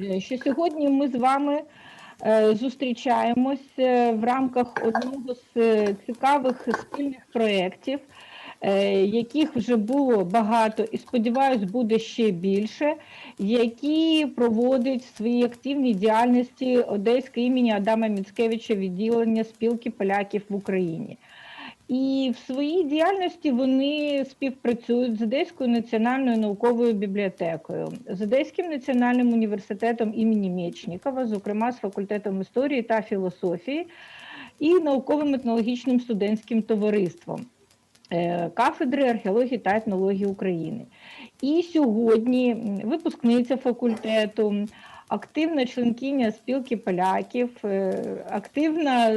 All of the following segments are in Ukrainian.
е, що сьогодні ми з вами е, зустрічаємось е, в рамках одного з цікавих спільних проєктів, яких вже було багато і сподіваюсь, буде ще більше, які проводить в своїй активній діяльності Одеське імені Адама Міцкевича відділення спілки поляків в Україні. І в своїй діяльності вони співпрацюють з Одеською національною науковою бібліотекою, з Одеським національним університетом імені Мєчнікова, зокрема з факультетом історії та філософії, і науковим етнологічним студентським товариством е, кафедри археології та етнології України. І сьогодні випускниця факультету, активна членкиня спілки поляків, е, активна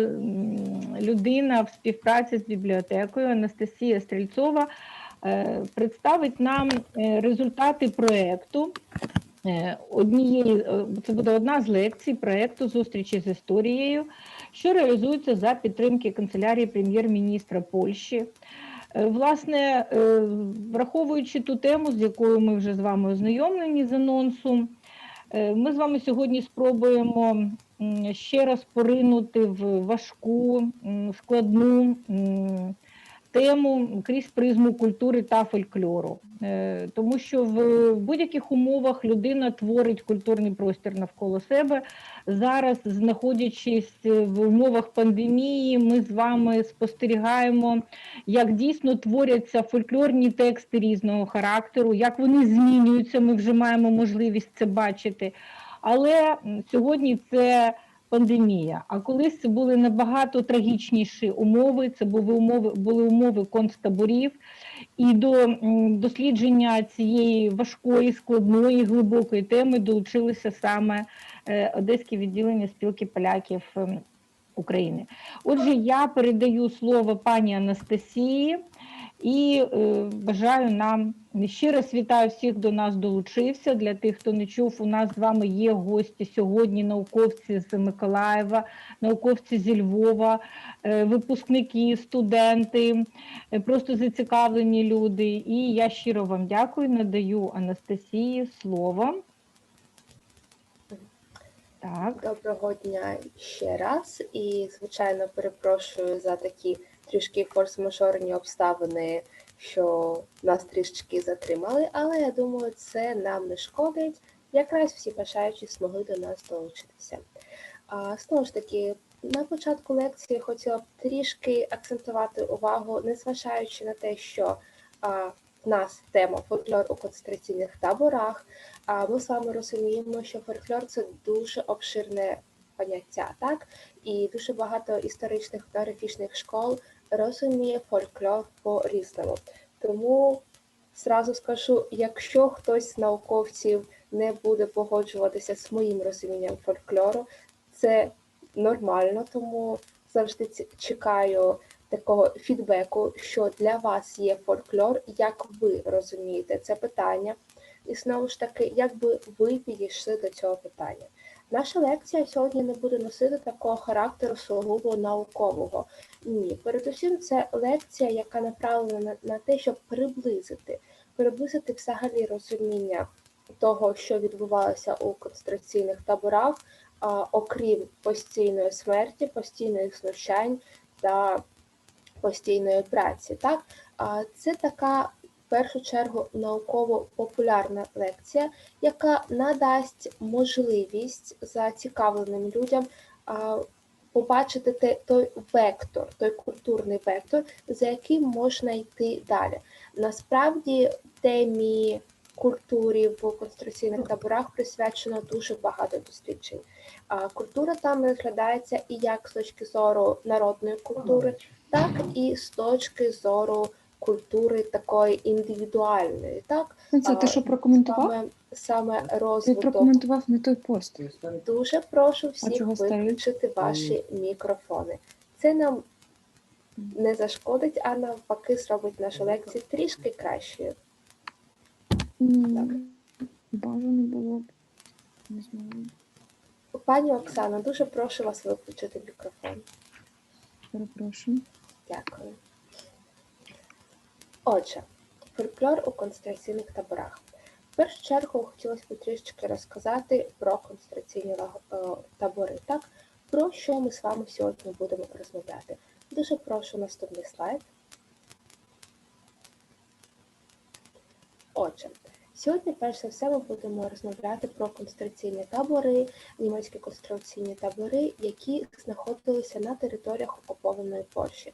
людина в співпраці з бібліотекою Анастасія Стрільцова е, представить нам е, результати проєкту. Однієї це буде одна з лекцій проєкту зустрічі з історією, що реалізується за підтримки канцелярії прем'єр-міністра Польщі. Власне, враховуючи ту тему, з якою ми вже з вами ознайомлені з анонсу, е, ми з вами сьогодні спробуємо ще раз поринути в важку, складну тему крізь призму культури та фольклору. Е, Тому що в будь-яких умовах людина творить культурний простір навколо себе. Зараз, знаходячись в умовах пандемії, ми з вами спостерігаємо, як дійсно творяться фольклорні тексти різного характеру, як вони змінюються. Ми вже маємо можливість це бачити. Але сьогодні це пандемія. А колись це були набагато трагічніші умови. Це були умови, були умови концтаборів. І до дослідження цієї важкої, складної, глибокої теми долучилися саме е, Одеське відділення спілки поляків ем, України. Отже, я передаю слово пані Анастасії і е, бажаю нам ще раз вітаю всіх, до нас долучився. Для тих, хто не чув, у нас з вами є гості сьогодні, науковці з Миколаєва, науковці зі Львова, е, випускники, студенти, е, просто зацікавлені люди. І я щиро вам дякую. Надаю Анастасії слово. Так. Доброго дня ще раз. І, звичайно, перепрошую за такі трішки форс-мажорні обставини, що нас трішки затримали, але я думаю, це нам не шкодить. Якраз всі бажаючі змогли до нас долучитися. А, знову ж таки, на початку лекції хотіла б трішки акцентувати увагу, незважаючи на те, що а, в нас тема фольклор у концентраційних таборах. А ми з вами розуміємо, що фольклор це дуже обширне поняття, так? І дуже багато історичних етнографічних школ розуміє фольклор по-різному. Тому зразу скажу, якщо хтось з науковців не буде погоджуватися з моїм розумінням фольклору, це нормально, тому завжди чекаю такого фідбеку, що для вас є фольклор, як ви розумієте це питання. І знову ж таки, як би ви підійшли до цього питання? Наша лекція сьогодні не буде носити такого характеру сугубо наукового. Ні, передусім, це лекція, яка направлена на, те, щоб приблизити, приблизити взагалі розуміння того, що відбувалося у концентраційних таборах, а, окрім постійної смерті, постійних знущань та постійної праці. Так, а, це така першу чергу науково-популярна лекція, яка надасть можливість зацікавленим людям побачити той вектор, той культурний вектор, за яким можна йти далі. Насправді темі культурі в концентраційних таборах присвячено дуже багато досліджень. Культура там розглядається і як з точки зору народної культури, так і з точки зору культури такої індивідуальної, так Це ти що прокоментував? саме, саме Ти прокоментував не той пост. Дуже прошу всіх виключити ваші мікрофони. Це нам не зашкодить, а навпаки зробить нашу лекцію трішки кращою. Бажано було б. Не знаю. Пані Оксано, дуже прошу вас виключити мікрофон. Перепрошую. Дякую. Отже, фольклор у концентраційних таборах. В першу чергу хотілося б трішечки розказати про концентраційні е, табори. Так, про що ми з вами сьогодні будемо розмовляти. Дуже прошу наступний слайд. Отже, сьогодні, перш за все, ми будемо розмовляти про концентраційні табори, німецькі концентраційні табори, які знаходилися на територіях окупованої Польщі.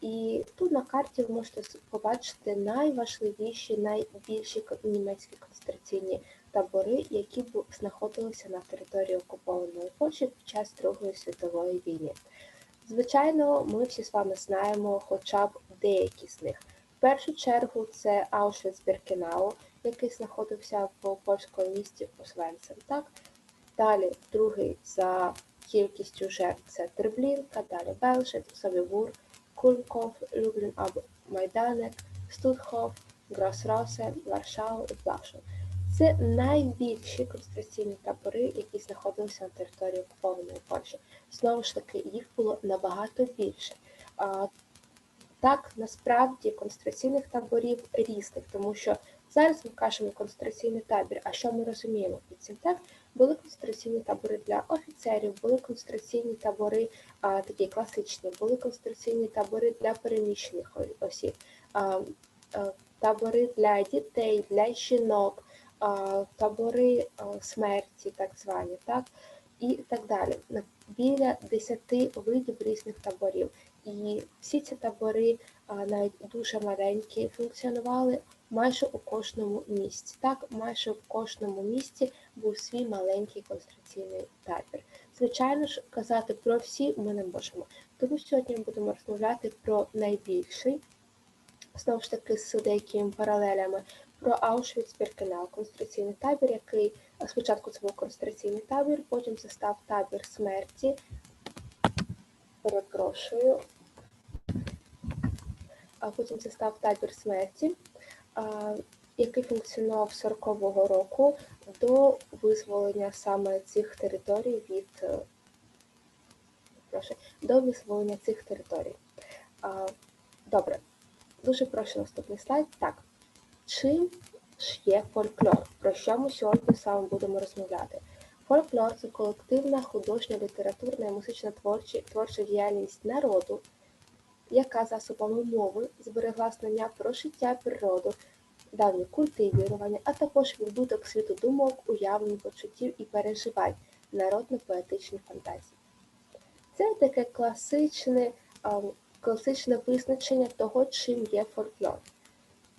І тут на карті ви можете побачити найважливіші, найбільші німецькі концентраційні табори, які бу- знаходилися на території окупованої Польщі під час Другої світової війни. Звичайно, ми всі з вами знаємо хоча б деякі з них. В першу чергу це Аушвіц-Біркенау, який знаходився в польському місті Освенцим. Так? Далі другий за кількістю жертв це Терблінка, далі Белшит, Собівур, Кульков, Люблін або Майданек, Стутхов, Гросросе, Варшава і Плашов. Це найбільші концентраційні табори, які знаходилися на території окупованої Польщі. Знову ж таки, їх було набагато більше. А, так, насправді концентраційних таборів різних, тому що зараз ми кажемо концентраційний табір. А що ми розуміємо під цим? Так, були концентраційні табори для офіцерів, були концентраційні табори, а, такі класичні, були концентраційні табори для переміщених осіб, а, а, табори для дітей, для жінок, а, табори а, смерті, так звані, так, і так далі. Біля 10 видів різних таборів. І всі ці табори, а, навіть дуже маленькі, функціонували майже у кожному місті. Так, майже в кожному місті був свій маленький концентраційний табір. Звичайно ж, казати про всі ми не можемо. Тому сьогодні ми будемо розмовляти про найбільший, знову ж таки, з деякими паралелями, про Аушвіц-Біркенау, концентраційний табір, який спочатку це був концентраційний табір, потім це став табір смерті. Перепрошую. А потім це став табір смерті, який функціонував з 40-го року до визволення саме цих територій від е, прошу, до визволення цих територій. Добре, дуже прошу наступний слайд. Так, чим ж є фольклор? Про що ми сьогодні вами будемо розмовляти? Фольклор це колективна художня, літературна і музична творчі, творча діяльність народу, яка засобами мови зберегла знання про життя природу, давні культи і вірування, а також відбуток світу думок, уявлень, почуттів і переживань, народно-поетичні фантазії. Це таке класичне, класичне визначення того, чим є фольклор.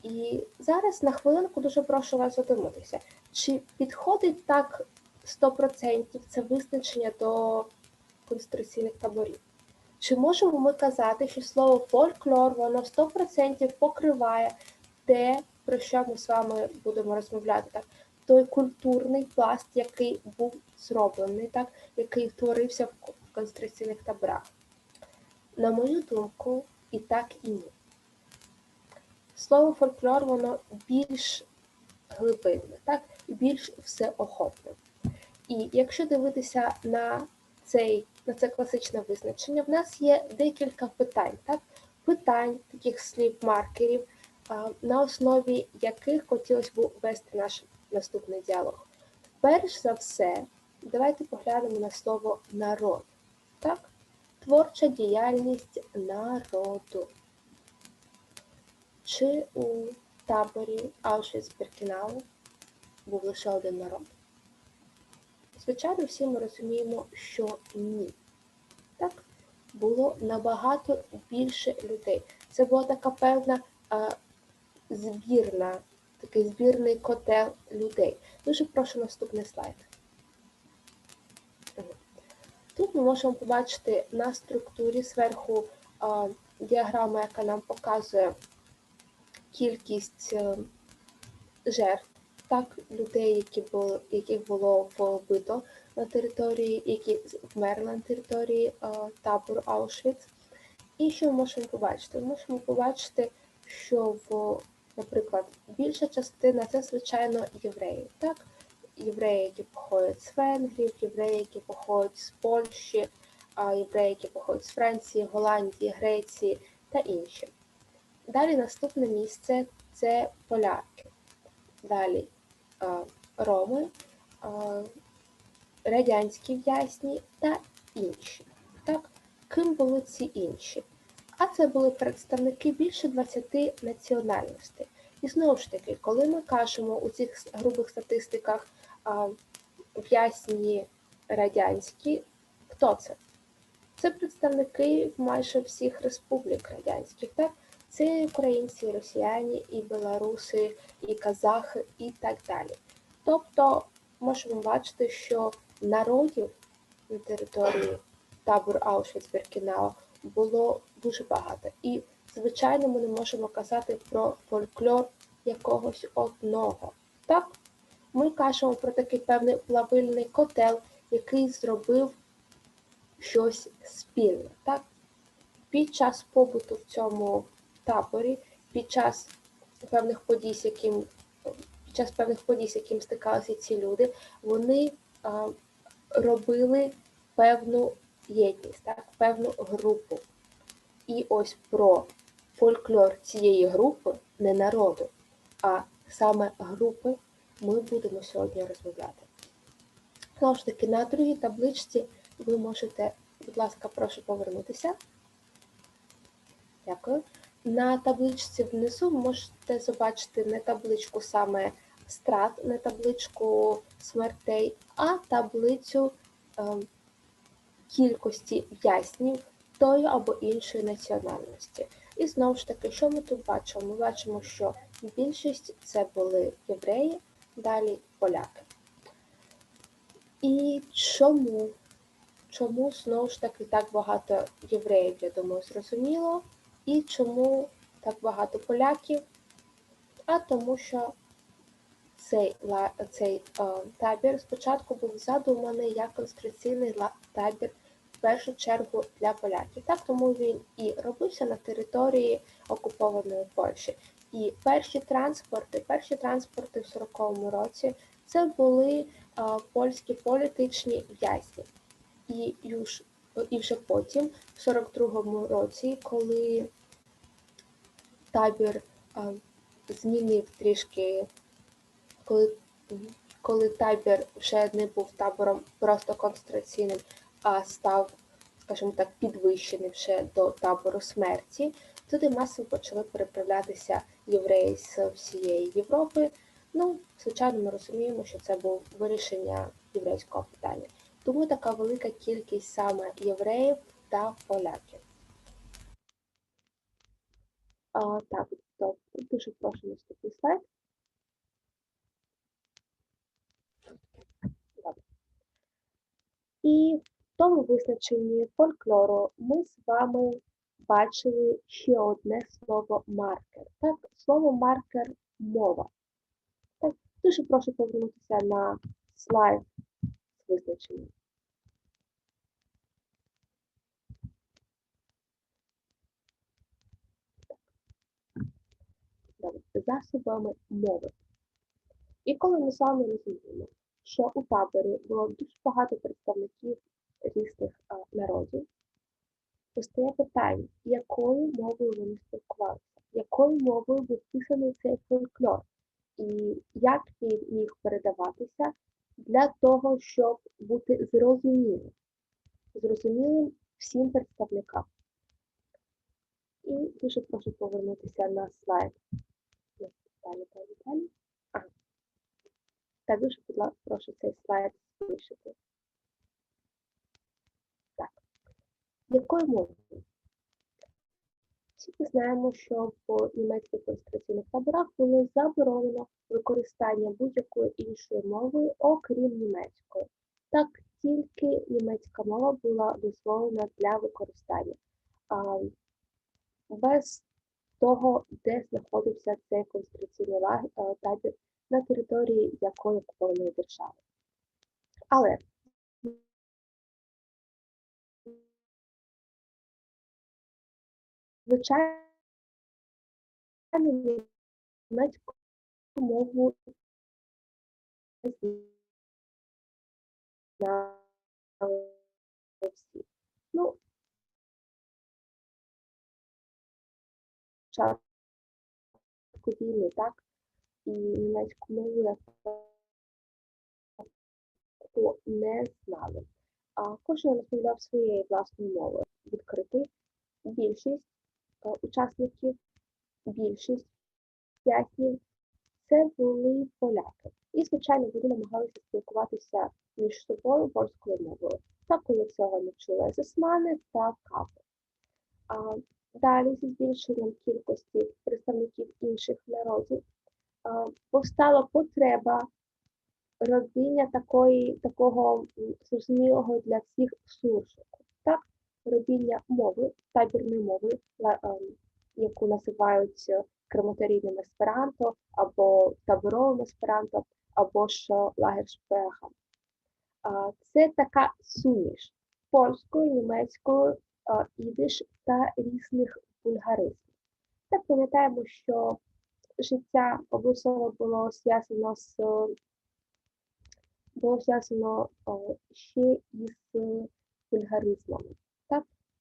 І зараз на хвилинку дуже прошу вас задуматися, чи підходить так 100% це визначення до концентраційних таборів? Чи можемо ми казати, що слово фольклор воно 100% покриває те, про що ми з вами будемо розмовляти, так? Той культурний пласт, який був зроблений, так, який творився в ко- концентраційних таборах. На мою думку, і так, і ні. Слово фольклор, воно більш глибинне, так, більш всеохопне. І якщо дивитися на цей, на це класичне визначення, в нас є декілька питань, так? Питань, таких слів, маркерів, на основі яких хотілося б вести наш наступний діалог. Перш за все, давайте поглянемо на слово народ. Так? Творча діяльність народу. Чи у таборі Аушвіц-Біркенау був лише один народ? Звичайно, всі ми розуміємо, що ні. Так, було набагато більше людей. Це була така певна а, збірна, такий збірний котел людей. Дуже прошу наступний слайд. Тут ми можемо побачити на структурі зверху а, діаграма, яка нам показує кількість е, жертв, так, людей, які було, яких було вбито на території, які вмерли на території е, табору Аушвіц. І що ми можемо побачити? Ми можемо побачити, що в, наприклад, більша частина це, звичайно, євреї. Так? Євреї, які походять з Венгрів, євреї, які походять з Польщі, а євреї, які походять з Франції, Голландії, Греції та інші. Далі наступне місце це поляки. Далі а, роми, радянські в'язні та інші. Так? Ким були ці інші? А це були представники більше 20 національностей. І знову ж таки, коли ми кажемо у цих грубих статистиках а, в'язні радянські, хто це? Це представники майже всіх республік радянських, так? Це українці, і росіяни, і білоруси, і казахи, і так далі. Тобто можемо бачити, що народів на території табору Аушвіц-Біркінау було дуже багато. І, звичайно, ми не можемо казати про фольклор якогось одного. Так? Ми кажемо про такий певний плавильний котел, який зробив щось спільне. Так? Під час побуту в цьому таборі, під час певних подій, з яким під час певних подій, з яким стикалися ці люди, вони а, робили певну єдність, так, певну групу. І ось про фольклор цієї групи, не народу, а саме групи, ми будемо сьогодні розмовляти. Знову ж таки, на другій табличці ви можете, будь ласка, прошу повернутися. Дякую. На табличці внизу можете побачити не табличку саме страт, не табличку смертей, а таблицю е, кількості в'язнів тої або іншої національності. І знову ж таки, що ми тут бачимо? Ми бачимо, що більшість це були євреї, далі поляки. І чому? Чому знову ж таки так багато євреїв, я думаю, зрозуміло. І чому так багато поляків? А тому, що цей, цей е, табір спочатку був задуманий як концентраційний ла- табір в першу чергу для поляків. Так тому він і робився на території окупованої Польщі. І перші транспорти, перші транспорти в 40-му році це були е, польські політичні в'язні. І, юж- і вже потім, в 42-му році, коли табір а, змінив трішки, коли, коли табір вже не був табором просто концентраційним, а став, скажімо так, підвищеним ще до табору смерті, туди масово почали переправлятися євреї з всієї Європи. Ну, звичайно, ми розуміємо, що це було вирішення єврейського питання. Тому така велика кількість саме євреїв та поляків. А, так, то дуже прошу наступний слайд. І в тому визначенні фольклору ми з вами бачили ще одне слово маркер. Так, слово маркер мова. Так, дуже прошу повернутися на слайд Добре, засобами мови. І коли ми з вами розуміємо, що у таборі було дуже багато представників різних а, народів, постає питання, якою мовою вони спілкувалися, якою мовою був писаний цей фольклор, і як він міг передаватися для того, щоб бути зрозумілим, зрозумілим всім представникам. І дуже прошу повернутися на слайд. Далі, далі, далі. А. Так, дуже, прошу цей слайд збільшити. Так. Якою мовою? Всі ми знаємо, що в німецьких концентраційних таборах було заборонено використання будь-якої іншої мови, окрім німецької. Так, тільки німецька мова була дозволена для використання. А, без того, де знаходився цей концентраційний е, табір на території якої окупованої держави. Але звичайно, німецьку мову знали всі. Ну, початку війни, так? І німецьку мову, спочатку не знали. А кожен розмовляв своєю власною мовою. Відкритий більшість е, учасників, більшість яснів це були поляки. І, звичайно, вони намагалися спілкуватися між собою польською мовою. Та коли цього не чули есесмани та капи. А далі зі збільшенням кількості представників інших народів а, повстала потреба родіння такої, такого зрозумілого для всіх суржику. Так, родіння мови, табірної мови, ем, яку називають е, крематорійним есперанто або таборовим есперанто, або ж е, лагершпрехом. А, Це така суміш польською, німецькою, ідиш та різних бульгаризмів. Так пам'ятаємо, що життя обов'язково було зв'язано з було зв'язано ще із е, вульгаризмами. Так,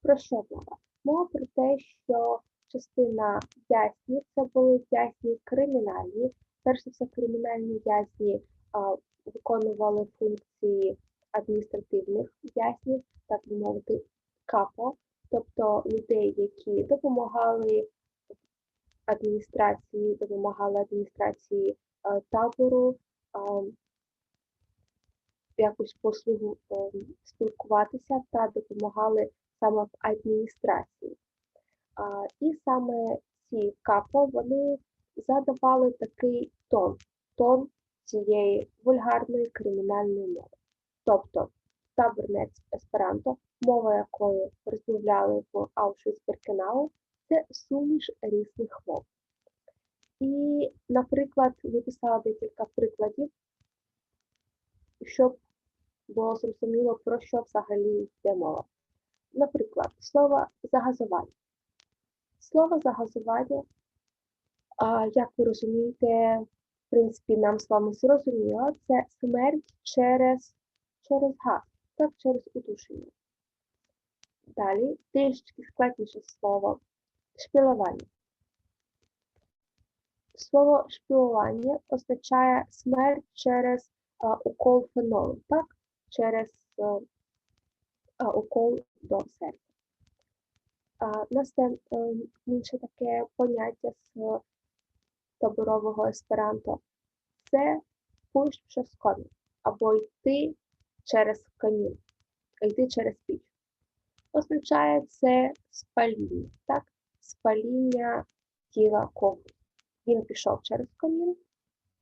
про що мова? Мова про те, що частина в'язнів це були в'язні кримінальні. Перш за все, кримінальні в'язні а, виконували функції адміністративних в'язнів, так би мовити, капо, тобто людей, які допомагали адміністрації, допомагали адміністрації е, табору, а, якось послугу е, спілкуватися та допомагали саме в адміністрації. І саме ці капо вони задавали такий тон, тон цієї вульгарної кримінальної мови. Тобто таборнець есперанто, мова якою розмовляли в Аушвіц-Біркенау, це суміш різних мов. І, наприклад, виписала декілька прикладів, щоб було зрозуміло, про що взагалі йде мова. Наприклад, слово загазування. Слово загазування, а, як ви розумієте, в принципі, нам з вами зрозуміло, це смерть через, через газ, так, через удушення. Далі трішечки складніше слово шпілування. Слово шпілування означає смерть через а, укол фенолу, так? Через укол до серця. А, Наступне е, інше таке поняття з таборового есперанто це через комін, або йти через камін, йти через піч. Означає це спаління, так? Спаління тіла когось. Він пішов через камін,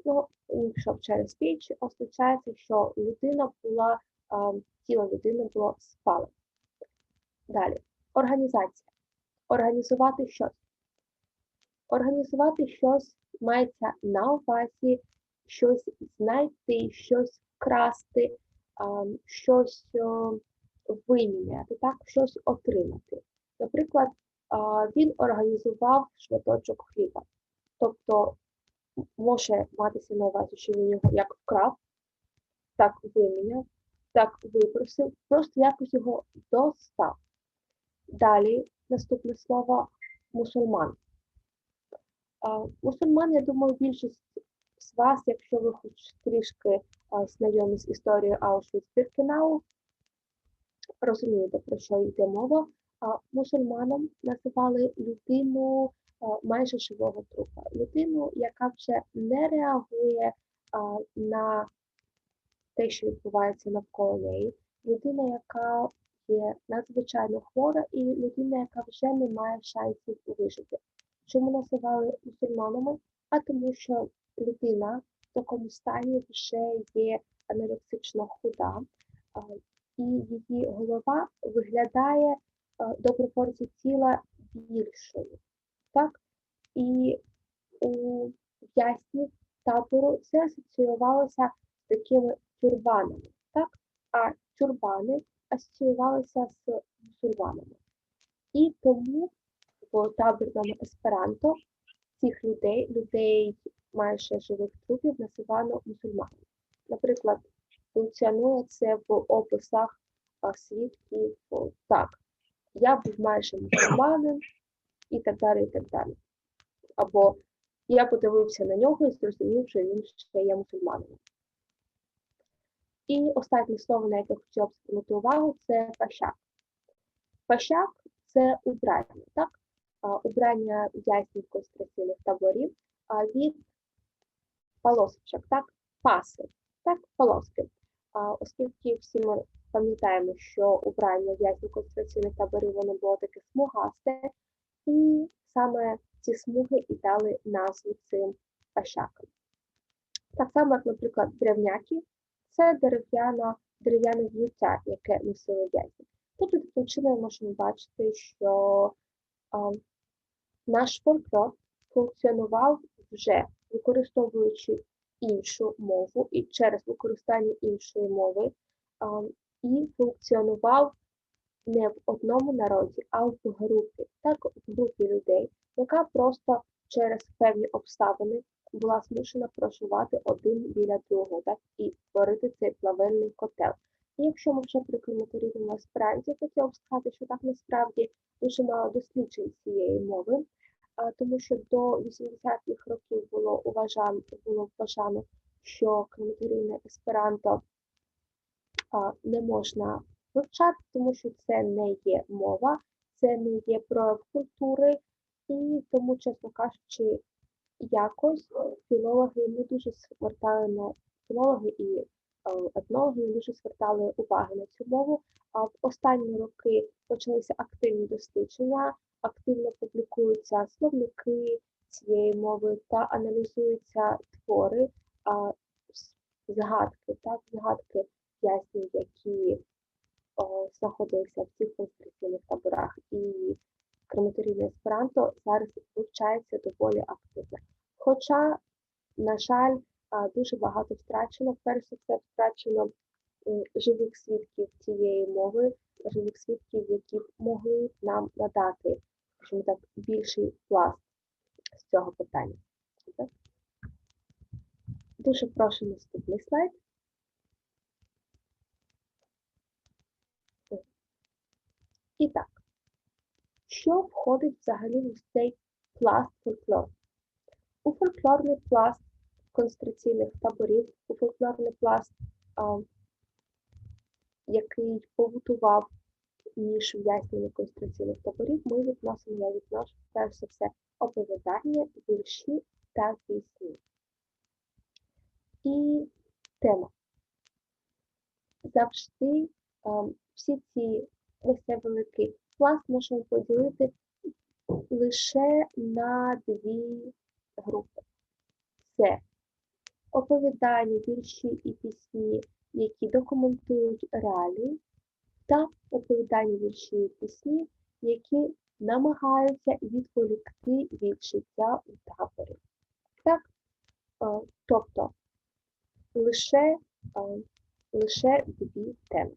ну, він пішов через піч, означається, що людина була, а, тіло людини було спалене. Далі, організація. Організувати щось. Організувати щось мається на увазі щось знайти, щось вкрасти, щось виміняти, так, щось отримати. Наприклад, він організував шматочок хліба. Тобто може матися на увазі, що він його як вкрав, так виміняв, так випросив, просто якось його достав. Далі наступне слово мусульман. А, Мусульман, я думаю, більшість з вас, якщо ви хоч трішки а, знайомі з історією Аушвіц-Біркенау, розумієте, про що йде мова. А мусульманом називали людину а, майже живого трупа, людину, яка вже не реагує а, на те, що відбувається навколо неї, людина, яка є надзвичайно хвора, і людина, яка вже не має шансів вижити. Чому називали мусульманами? А тому, що людина в такому стані вже є анорексично худа, і її голова виглядає до пропорцій тіла більшою. Так? І у в'язнів табору це асоціювалося з такими тюрбанами. Так? А тюрбани асоціювалися з мусульманами. І тому в табірному есперанто цих людей, людей майже живих трупів, називано мусульманами. Наприклад, функціонує це в описах свідків так, я був майже мусульманин і так далі, і так далі. Або я подивився на нього і зрозумів, що він ще є мусульманином. І останнє слово, на яке хотіла б звернути увагу, це пащак. Пащак це убрання, так? Убрання в'язнів концентраційних таборів від полосочок, так? Паси, так? Полоски. Оскільки всі ми пам'ятаємо, що убрання в'язнів концентраційних таборів воно було таке смугасте, і саме ці смуги і дали назву цим пащакам. Так само, як, наприклад, древняки це дерев'яне взуття, яке носили в'язні. Тобто таким чином ми можемо бачити, що а, наш фольклор функціонував вже використовуючи іншу мову і через використання іншої мови, а, і функціонував не в одному народі, а в групі, так в групі людей, яка просто через певні обставини була змушена проживати один біля другого, так і створити цей плавельний котел. І якщо ми вже при кліматорідному аспіранті, хотіла б сказати, що так насправді дуже мало досліджень цієї мови, тому що до 80-х років було уважано, було вважано, що кліматорійне есперанто не можна вивчати, тому що це не є мова, це не є прояв культури, і тому, чесно кажучи, якось філологи не дуже звертали на філологи і е, етнологи не дуже звертали уваги на цю мову. А в останні роки почалися активні дослідження, активно публікуються словники цієї мови та аналізуються твори, а, згадки, так, згадки в'язнів, які о, знаходилися в цих концентраційних таборах. І крематорійне есперанто зараз вивчається доволі активно. Хоча, на жаль, дуже багато втрачено. Перш за все, втрачено живих свідків цієї мови, живих свідків, які могли нам надати, скажімо так, більший пласт з цього питання. Дуже прошу наступний слайд. І так, що входить взагалі в цей пласт фольклору? У фольклорний пласт концентраційних таборів, у фольклорний пласт, а, який побутував між в'язнями концентраційних таборів, ми відносимо, я відношу перш за все оповідання, вірші та пісні. І тема. Завжди а, всі ці весь цей пласт можемо поділити лише на дві групи. Це оповідання, вірші і пісні, які документують реалії, та оповідання вірші і пісні, які намагаються відволікти від життя у таборі. Так, е, тобто лише, е, лише дві теми.